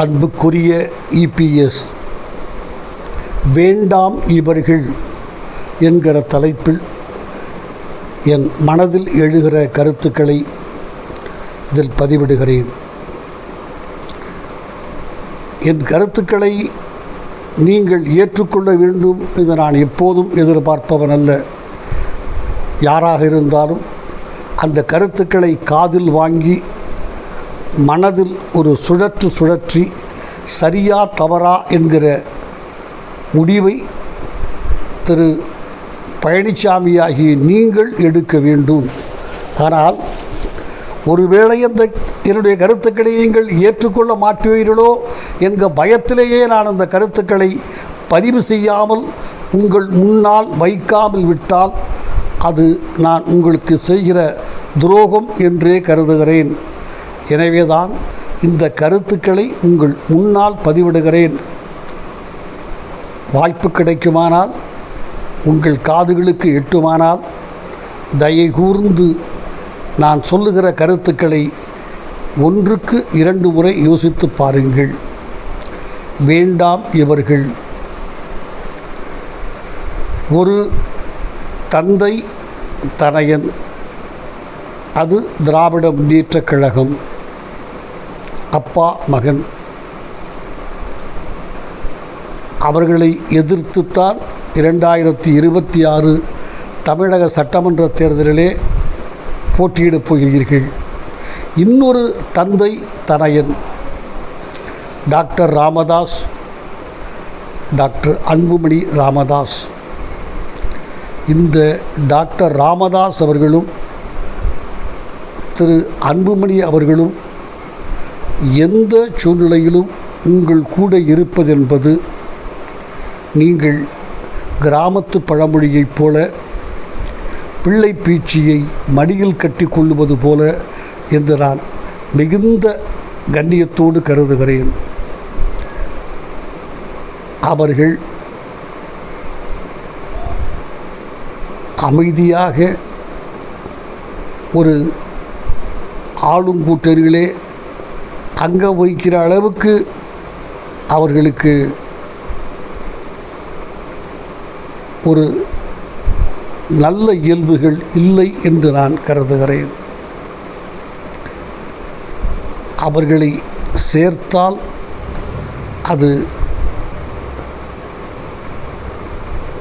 அன்புக்குரிய இபிஎஸ் வேண்டாம் இவர்கள் என்கிற தலைப்பில் என் மனதில் எழுகிற கருத்துக்களை இதில் பதிவிடுகிறேன். என் கருத்துக்களை நீங்கள் ஏற்றுக்கொள்ள வேண்டும் என்று நான் எப்போதும் எதிர்பார்ப்பவன் அல்ல. யாராக இருந்தாலும் அந்த கருத்துக்களை காதில் வாங்கி மனதில் ஒரு சுழற்று சுழற்றி சரியா தவறா என்கிற முடிவை திரு பழனிசாமியாகிய நீங்கள் எடுக்க வேண்டும். ஆனால் ஒருவேளை அந்த என்னுடைய கருத்துக்களை நீங்கள் ஏற்றுக்கொள்ள மாட்டுவீர்களோ என்க பயத்திலேயே நான் அந்த கருத்துக்களை பதிவு செய்யாமல் உங்கள் முன்னால் வைக்காமல் விட்டால் அது நான் உங்களுக்கு செய்கிற துரோகம் என்றே கருதுகிறேன். எனவேதான் இந்த கருத்துக்களை உங்கள் முன்னால் பதிவிடுகிறேன். வாய்ப்பு கிடைக்குமானால் உங்கள் காதுகளுக்கு எட்டுமானால் தயை கூர்ந்து நான் சொல்லுகிற கருத்துக்களை ஒன்றுக்கு இரண்டு முறை யோசித்து பாருங்கள். வேண்டாம் இவர்கள். ஒரு தந்தை தனையன். அது திராவிட முன்னேற்றக் கழகம். அப்பா மகன். அவர்களை எதிர்த்துத்தான் இரண்டாயிரத்தி இருபத்தி ஆறு தமிழக சட்டமன்ற தேர்தலிலே போட்டியிடப் போகிறீர்கள். இன்னொரு தந்தை தனையன் டாக்டர் ராமதாஸ் டாக்டர் அன்புமணி ராமதாஸ். இந்த டாக்டர் ராமதாஸ் அவர்களும் திரு அன்புமணி அவர்களும் எந்த சூழ்நிலையிலும் உங்கள் கூட இருப்பதென்பது நீங்கள் கிராமத்து பழமொழியைப் போல பிள்ளை பீச்சியை மடியில் கட்டி கொள்ளுவது போல என்று நான் மிகுந்த கண்ணியத்தோடு கருதுகிறேன். அவர்கள் அமைதியாக ஒரு ஆளுங்கூட்டணிகளே அங்கம் வைக்கிற அளவுக்கு அவர்களுக்கு ஒரு நல்ல இயல்புகள் இல்லை என்று நான் கருதுகிறேன். அவர்களை சேர்த்தால் அது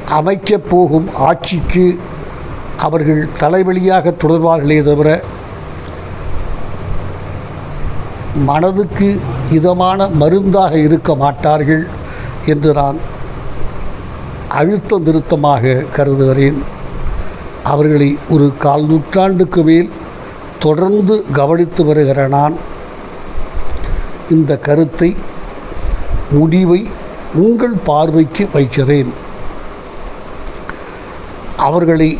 அமைக்கப் போகும் ஆட்சிக்கு அவர்கள் தலைவலியாக தொடர்வார்களே தவிர மனதுக்கு இதமான மருந்தாக இருக்க மாட்டார்கள் என்று நான் அழுத்த திருத்தமாக கருதுகிறேன். அவர்களை ஒரு கால் நூற்றாண்டுக்கு மேல் தொடர்ந்து கவனித்து வருகிற நான் இந்த கருத்தை முடிவை உங்கள் பார்வைக்கு வைக்கிறேன். அவர்களை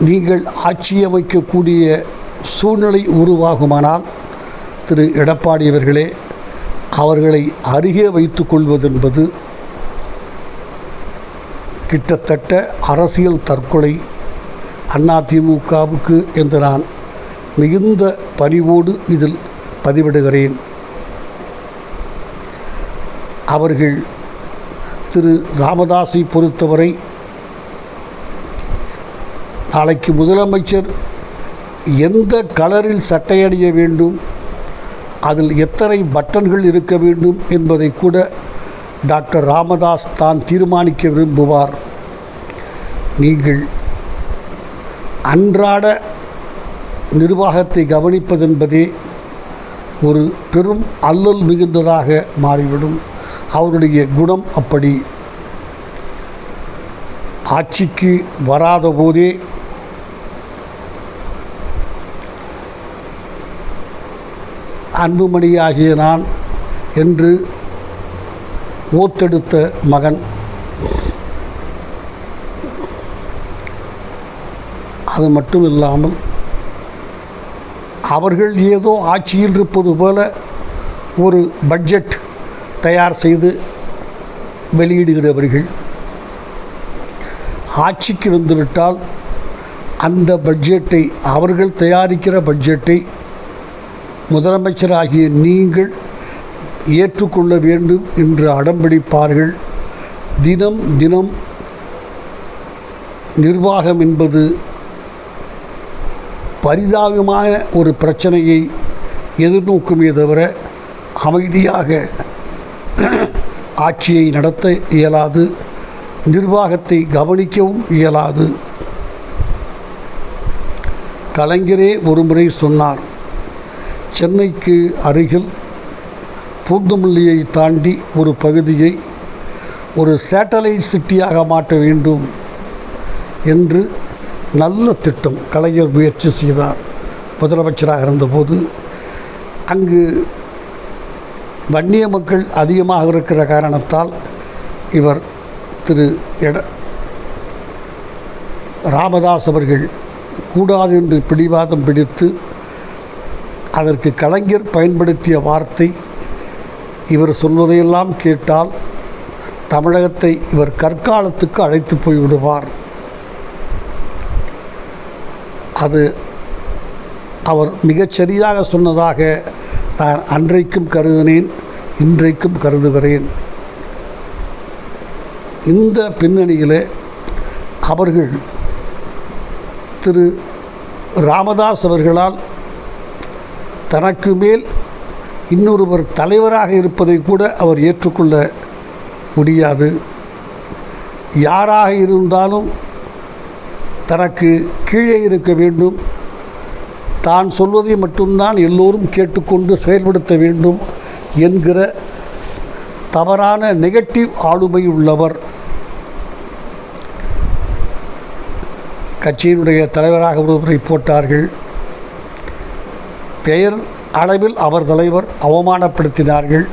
நீங்கள் ஆட்சியமைக்கக்கூடிய சூழ்நிலை உருவாகுமானால் திரு எடப்பாடி அவர்களே அவர்களை அருகே வைத்து கொள்வதென்பது கிட்டத்தட்ட அரசியல் தற்கொலை அதிமுகவுக்கு என்று நான் மிகுந்த பணிவோடு இதில் பதிவிடுகிறேன். அவர்கள் திரு ராமதாஸை பொறுத்தவரை நாளைக்கு முதலமைச்சர் எந்த கலரில் சட்டை அணிய வேண்டும்? அதில் எத்தனை பட்டன்கள் இருக்க வேண்டும் என்பதை கூட டாக்டர் ராமதாஸ் தான் தீர்மானிக்க விரும்புவார். நீங்கள் அன்றாட நிர்வாகத்தை கவனிப்பதென்பதே ஒரு பெரும் அல்லல் மிகுந்ததாக மாறிவிடும். அவருடைய குணம் அப்படி. ஆட்சிக்கு வராத போதே அன்புமணியாகிய நான் என்று ஓத்தெடுத்த மகன். அது மட்டும் இல்லாமல் அவர்கள் ஏதோ ஆட்சியில் இருப்பது போல ஒரு பட்ஜெட் தயார் செய்து வெளியிடுகிறவர்கள். ஆட்சிக்கு வந்துவிட்டால் அந்த பட்ஜெட்டை அவர்கள் தயாரிக்கிற பட்ஜெட்டை முதலமைச்சராகிய நீங்கள் ஏற்றுக்கொள்ள வேண்டும் என்று அடம்பிடிப்பார்கள். தினம் தினம் நிர்வாகம் என்பது பரிதாபமான ஒரு பிரச்சனையை எதிர்நோக்குமே தவிர அமைதியாக ஆட்சியை நடத்த இயலாது நிர்வாகத்தை கவனிக்கவும் இயலாது. கலைஞரே ஒருமுறை சொன்னார் சென்னைக்கு அருகில் பூந்தமல்லியை தாண்டி ஒரு பகுதியை ஒரு சேட்டலைட் சிட்டியாக மாற்ற வேண்டும் என்று நல்ல திட்டம் கலைஞர் முயற்சி செய்தார். முதலமைச்சராக இருந்தபோது அங்கு வன்னிய மக்கள் அதிகமாக இருக்கிற காரணத்தால் இவர் திரு எட ராமதாஸ் அவர்கள் கூடாது என்று பிடிவாதம் பிடித்து அதற்கு கலைஞர் பயன்படுத்திய வார்த்தை இவர் சொல்வதையெல்லாம் கேட்டால் தமிழகத்தை இவர் கற்காலத்துக்கு அழைத்து போய்விடுவார். அது அவர் மிகச்சரியாக சொன்னதாக நான் அன்றைக்கும் கருதினேன் இன்றைக்கும் கருதுகிறேன். இந்த பின்னணியில் அவர்கள் திரு ராமதாஸ் அவர்களால் தனக்கு மேல் இன்னொருவர் தலைவராக இருப்பதை கூட அவர் ஏற்றுக்கொள்ள முடியாது. யாராக இருந்தாலும் தனக்கு கீழே இருக்க வேண்டும். தான் சொல்வதை மட்டும்தான் எல்லோரும் கேட்டுக்கொண்டு செயல்படுத்த வேண்டும் என்கிற தவறான நெகட்டிவ் ஆளுமை உள்ளவர். கட்சியினுடைய தலைவராக ஒருவரை போட்டார்கள். பெயர் அளவில் அவர் தலைவர் அவமானப்படுத்தினார்கள்.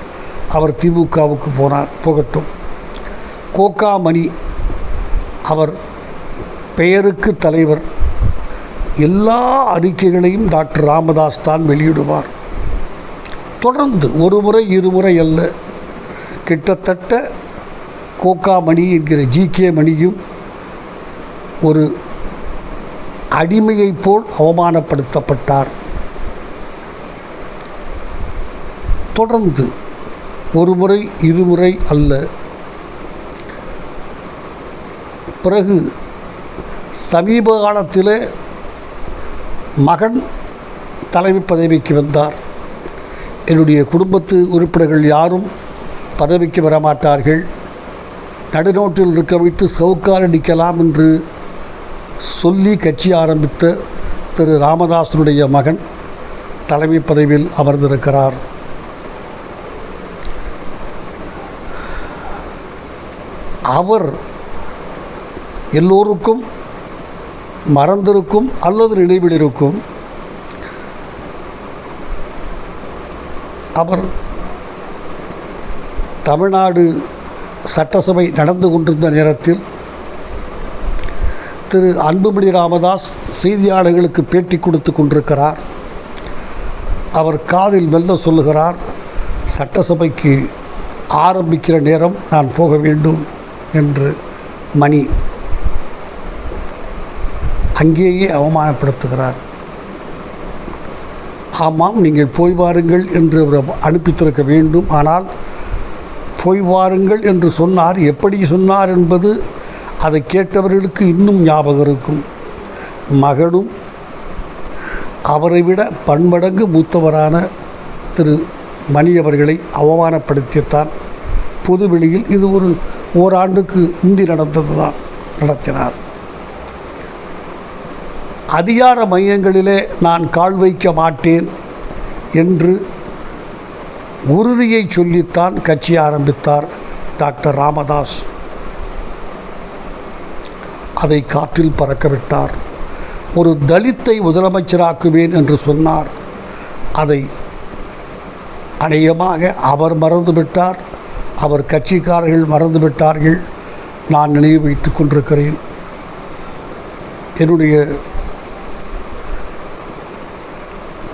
அவர் திமுகவுக்கு போனார். போகட்டும். கோகாமணி அவர் பெயருக்கு தலைவர். எல்லா அறிக்கைகளையும் டாக்டர் ராமதாஸ் தான் வெளியிடுவார். தொடர்ந்து ஒரு முறை இருமுறை அல்ல. கிட்டத்தட்ட கோகாமணி என்கிற என்கிற ஜிகே மணியும் ஒரு அடிமையைப் போல் அவமானப்படுத்தப்பட்டார். தொடர்ந்து ஒரு முறை இருமுறை அல்ல. பிறகு சமீப காலத்தில் மகன் தலைமை பதவிக்கு வந்தார். என்னுடைய குடும்பத்து உறுப்பினர்கள் யாரும் பதவிக்கு வரமாட்டார்கள். நடுநோட்டில் இருக்க வைத்து சவுக்கால் அடிக்கலாம் என்று சொல்லி கட்சி ஆரம்பித்த திரு ராமதாசனுடைய மகன் தலைமை பதவியில் அமர்ந்திருக்கிறார். அவர் எல்லோருக்கும் மறந்திருக்கும் அல்லது நினைவில் இருக்கும் அவர் தமிழ்நாடு சட்டசபை நடந்து கொண்டிருந்த நேரத்தில் திரு அன்புமணி ராமதாஸ் செய்தியாளர்களுக்கு பேட்டி கொடுத்து கொண்டிருக்கிறார். அவர் காதில் மெல்ல சொல்லுகிறார் சட்டசபைக்கு ஆரம்பிக்கிற நேரம் நான் போக வேண்டும். என்று மணி அங்கேயே அவமானப்படுத்துகிறார். ஆமாம் நீங்கள் போய் வாருங்கள் என்று அவர் அனுப்பித்திருக்க வேண்டும். ஆனால் போய் வாருங்கள் என்று சொன்னார். எப்படி சொன்னார் என்பது அதை கேட்டவர்களுக்கு இன்னும் ஞாபகம் இருக்கும். மகனும் அவரை விட பன்மடங்கு மூத்தவரான திரு மணி அவர்களை அவமானப்படுத்தித்தான். பொதுவெளியில் இது ஒரு ஓராண்டுக்கு முந்தி நடந்தது தான் நடத்தினார். அதிகார மையங்களிலே நான் கால் வைக்க மாட்டேன் என்று உறுதியை சொல்லித்தான் கட்சி ஆரம்பித்தார் டாக்டர் ராமதாஸ். அதை காற்றில் பறக்கவிட்டார். ஒரு தலித்தை முதலமைச்சராக்குவேன் என்று சொன்னார். அதை அநேகமாக அவர் மறந்துவிட்டார். அவர் கட்சிக்காரர்கள் மறந்துவிட்டார்கள். நான் நினைவு வைத்துக் கொண்டிருக்கிறேன். என்னுடைய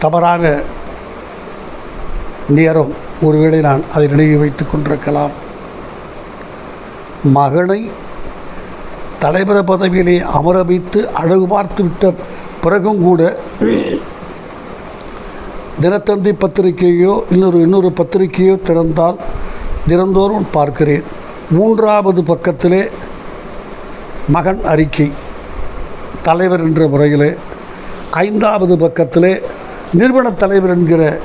தவறான நேரம் ஒருவேளை நான் அதை நினைவு வைத்துக் கொண்டிருக்கலாம். மகனை தலைவர் பதவியிலே அமர வைத்து அழகு பார்த்து விட்ட பிறகும் கூட தினத்தந்தி பத்திரிகையோ இன்னொரு இன்னொரு பத்திரிகையோ திறந்தால் தினந்தோறும் பார்க்கிறேன். மூன்றாவது பக்கத்திலே மகன் அறிக்கை. தலைவர் என்ற முறையிலே ஐந்தாவது பக்கத்திலே நிறுவனத் தலைவர் என்கிற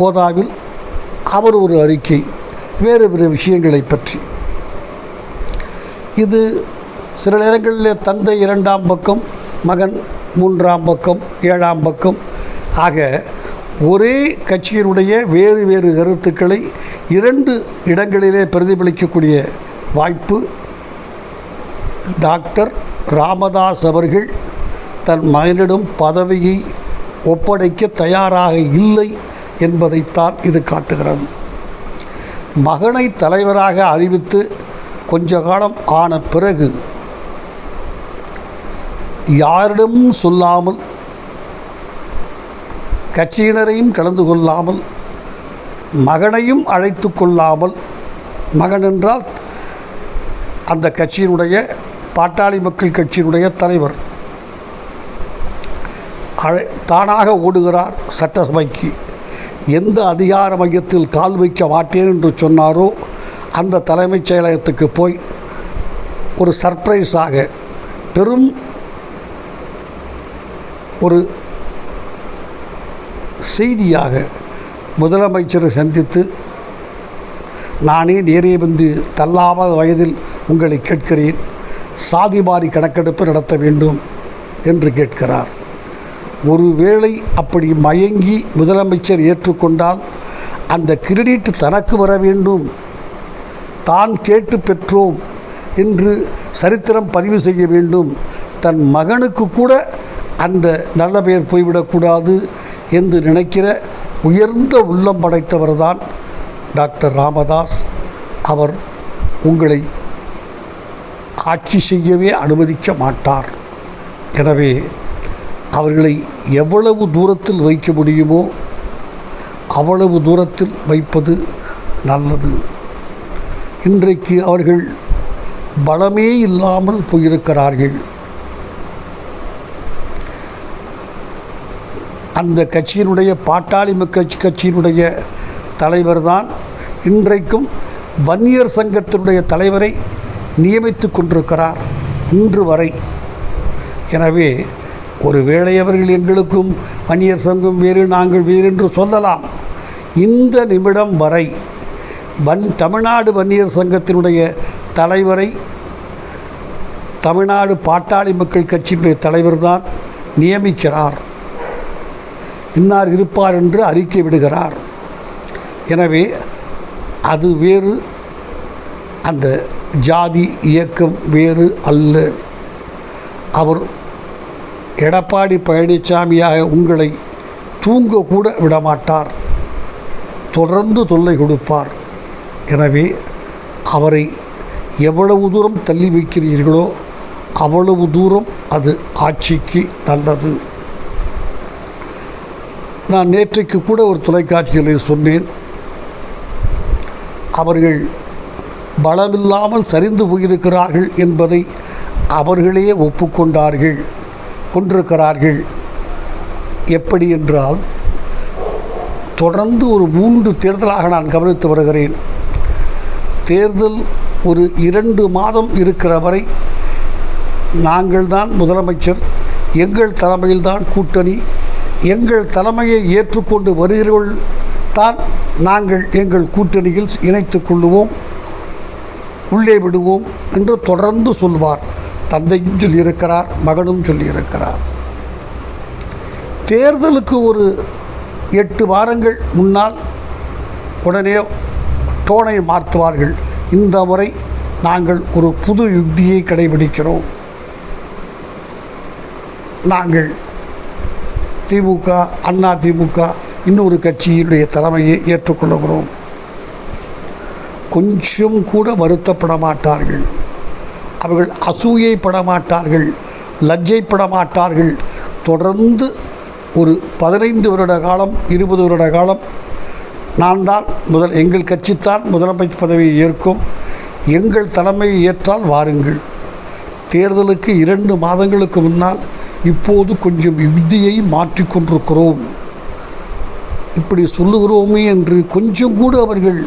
ஹோதாவில் அவர் ஒரு அறிக்கை. வேறு வேறு விஷயங்களை பற்றி. இது சில நேரங்களில் தந்தை இரண்டாம் பக்கம் மகன் மூன்றாம் பக்கம் ஏழாம் பக்கம். ஆக ஒரே கட்சியினுடைய வேறு வேறு கருத்துக்களை இரண்டு இடங்களிலே பிரதிபலிக்கக்கூடிய வாய்ப்பு டாக்டர் ராமதாஸ் அவர்கள் தன் மகனிடம் பதவியை ஒப்படைக்க தயாராக இல்லை என்பதைத்தான் இது காட்டுகிறது. மகனை தலைவராக அறிவித்து கொஞ்ச காலம் ஆன பிறகு யாரிடமும் சொல்லாமல் கட்சியினரையும் கலந்து கொள்ளாமல் மகனையும் அழைத்து கொள்ளாமல் மகன் என்றால் அந்த கட்சியினுடைய பாட்டாளி மக்கள் கட்சியினுடைய தலைவர். அழை தானாக ஓடுகிறார் சட்டசபைக்கு. எந்த அதிகார மையத்தில் கால் வைக்க மாட்டேன் என்று சொன்னாரோ அந்த தலைமைச் செயலகத்துக்கு போய் ஒரு சர்ப்ரைஸாக பெரும் ஒரு செய்தியாக முதலமைச்சரை சந்தித்து நானே நேரே வந்து தள்ளாத வயதில் உங்களை கேட்கிறேன். சாதி மாறி கணக்கெடுப்பு நடத்த வேண்டும் என்று கேட்கிறார். ஒருவேளை அப்படி மயங்கி முதலமைச்சர் ஏற்றுக்கொண்டால் அந்த கிரெடிட் தனக்கு வர வேண்டும். தான் கேட்டு பெற்றோம் என்று சரித்திரம் பதிவு செய்ய வேண்டும். தன் மகனுக்கு கூட அந்த நல்ல பெயர் போய்விடக்கூடாது. என்று நினைக்கிற உயர்ந்த உள்ளம் படைத்தவர் தான் டாக்டர் ராமதாஸ். அவர் உங்களை ஆட்சி செய்யவே அனுமதிக்க மாட்டார். எனவே அவர்களை எவ்வளவு தூரத்தில் வைக்க முடியுமோ அவ்வளவு தூரத்தில் வைப்பது நல்லது. இன்றைக்கு அவர்கள் பலமே இல்லாமல் போயிருக்கிறார்கள். அந்த கட்சியினுடைய பாட்டாளி மக்கள் கட்சியினுடைய தலைவர் தான் இன்றைக்கும் வன்னியர் சங்கத்தினுடைய தலைவரை நியமித்து கொண்டிருக்கிறார் இன்று வரை. எனவே ஒருவேளை அவர்கள் எங்களுக்கும் வன்னியர் சங்கம் வேறு நாங்கள் வேறு என்று சொல்லலாம். இந்த நிமிடம் வரை வன் தமிழ்நாடு வன்னியர் சங்கத்தினுடைய தலைவரை தமிழ்நாடு பாட்டாளி மக்கள் கட்சியினுடைய தலைவர் தான் நியமிக்கிறார். இன்னார் இருப்பார் என்று அறிக்கை விடுகிறார். எனவே அது வேறு அந்த ஜாதி இயக்கம் வேறு அல்ல. அவர் எடப்பாடி பழனிசாமியாக உங்களை தூங்க கூட விடமாட்டார். தொடர்ந்து தொல்லை கொடுப்பார். எனவே அவரை எவ்வளவு தூரம் தள்ளி வைக்கிறீர்களோ அவ்வளவு தூரம் அது ஆட்சிக்கு நல்லது. நான் நேற்றைக்கு கூட ஒரு தொலைக்காட்சியில் சொன்னேன். அவர்கள் பலமில்லாமல் சரிந்து போயிருக்கிறார்கள் என்பதை அவர்களே ஒப்புக்கொண்டார்கள் கொண்டிருக்கிறார்கள். எப்படி என்றால் தொடர்ந்து ஒரு மூன்று தேர்தலாக நான் கவனித்து வருகிறேன். தேர்தல் ஒரு இரண்டு மாதம் இருக்கிற வரை நாங்கள் தான் முதலமைச்சர் எங்கள் தலைமையில்தான் கூட்டணி எங்கள் தலைமையை ஏற்றுக்கொண்டு வருகிறவர்கள் தான் நாங்கள் எங்கள் கூட்டணியில் இணைத்துக் கொள்ளுவோம் உள்ளே விடுவோம் என்று தொடர்ந்து சொல்வார். தந்தையும் சொல்லியிருக்கிறார் மகனும் சொல்லியிருக்கிறார். தேர்தலுக்கு ஒரு எட்டு வாரங்கள் முன்னால் உடனே டோனை மாற்றுவார்கள். இந்த முறை நாங்கள் ஒரு புது யுக்தியை கடைபிடிக்கிறோம். நாங்கள் திமுக அண்ணா திமுக இன்னொரு கட்சியினுடைய தலைமையை ஏற்றுக்கொள்ளுகிறோம் கொஞ்சம் கூட வருத்தப்பட மாட்டார்கள் அவர்கள் அசூயைப்பட மாட்டார்கள் லஜ்ஜைப்பட மாட்டார்கள் தொடர்ந்து ஒரு பதினைந்து வருட காலம் இருபது வருட காலம் நான் தான் முதல் எங்கள் கட்சித்தான் முதலமைச்சர் பதவியை ஏற்கும். எங்கள் தலைமையை ஏற்றால் வாருங்கள். தேர்தலுக்கு இரண்டு மாதங்களுக்கு முன்னால் இப்போது கொஞ்சம் யுக்தியை மாற்றிக்கொண்டிருக்கிறோம் இப்படி சொல்லுகிறோமே என்று கொஞ்சம் கூட அவர்கள்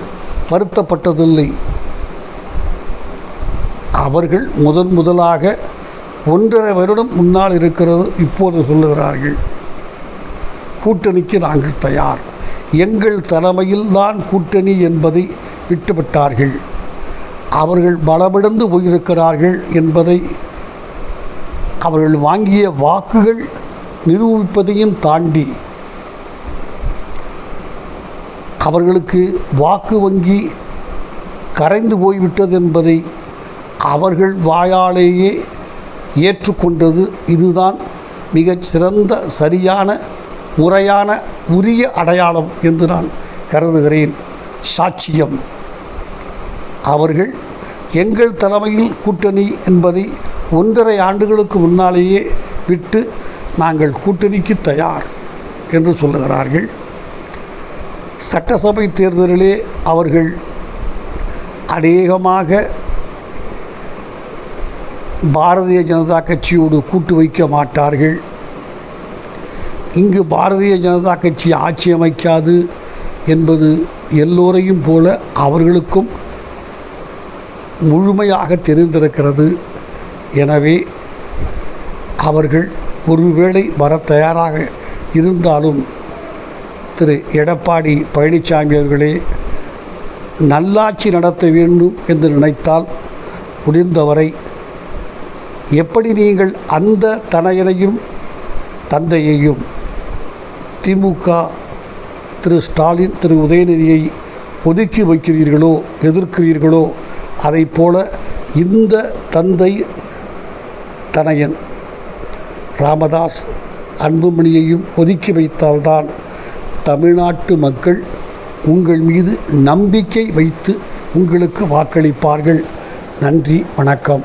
வருத்தப்பட்டதில்லை. அவர்கள் முதன் முதலாக ஒன்றரை வருடம் முன்னால் இருக்கிறது இப்போது சொல்லுகிறார்கள். கூட்டணிக்கு நாங்கள் தயார். எங்கள் தலைமையில் தான் கூட்டணி என்பதை விட்டுவிட்டார்கள். அவர்கள் பலமிழந்து போயிருக்கிறார்கள் என்பதை அவர்கள் வாங்கிய வாக்குகள் நிரூபிப்பதையும் தாண்டி அவர்களுக்கு வாக்கு வங்கி கரைந்து போய்விட்டது என்பதை அவர்கள் வாயாலேயே ஏற்றுக்கொண்டது இதுதான் மிகச் சிறந்த சரியான முறையான உரிய அடையாளம் என்று நான் கருதுகிறேன். சாட்சியம். அவர்கள் எங்கள் தலைமையில் கூட்டணி என்பதை ஒன்றரை ஆண்டுகளுக்கு முன்னாலேயே விட்டு நாங்கள் கூட்டணிக்கு தயார் என்று சொல்லுகிறார்கள். சட்டசபை தேர்தலிலே அவர்கள் அநேகமாக பாரதிய ஜனதா கட்சியோடு கூட்டு வைக்க மாட்டார்கள். இங்கு பாரதிய ஜனதா கட்சி ஆட்சி அமைக்காது என்பது எல்லோரையும் போல அவர்களுக்கும் முழுமையாக தெரிந்திருக்கிறது. எனவே அவர்கள் ஒருவேளை வர தயாராக இருந்தாலும் திரு எடப்பாடி பழனிசாமி அவர்களே நல்லாட்சி நடத்த வேண்டும் என்று நினைத்தால் முடிந்தவரை எப்படி நீங்கள் அந்த தனையனையும் தந்தையையும் திமுக திரு ஸ்டாலின் திரு உதயநிதியை ஒதுக்கி வைக்கிறீர்களோ எதிர்க்கிறீர்களோ அதைப் போல இந்த தந்தை தனையன் ராமதாஸ் அன்புமணியையும் ஒதுக்கி வைத்தால்தான் தமிழ்நாட்டு மக்கள் உங்கள் மீது நம்பிக்கை வைத்து உங்களுக்கு வாக்களிப்பார்கள். நன்றி வணக்கம்.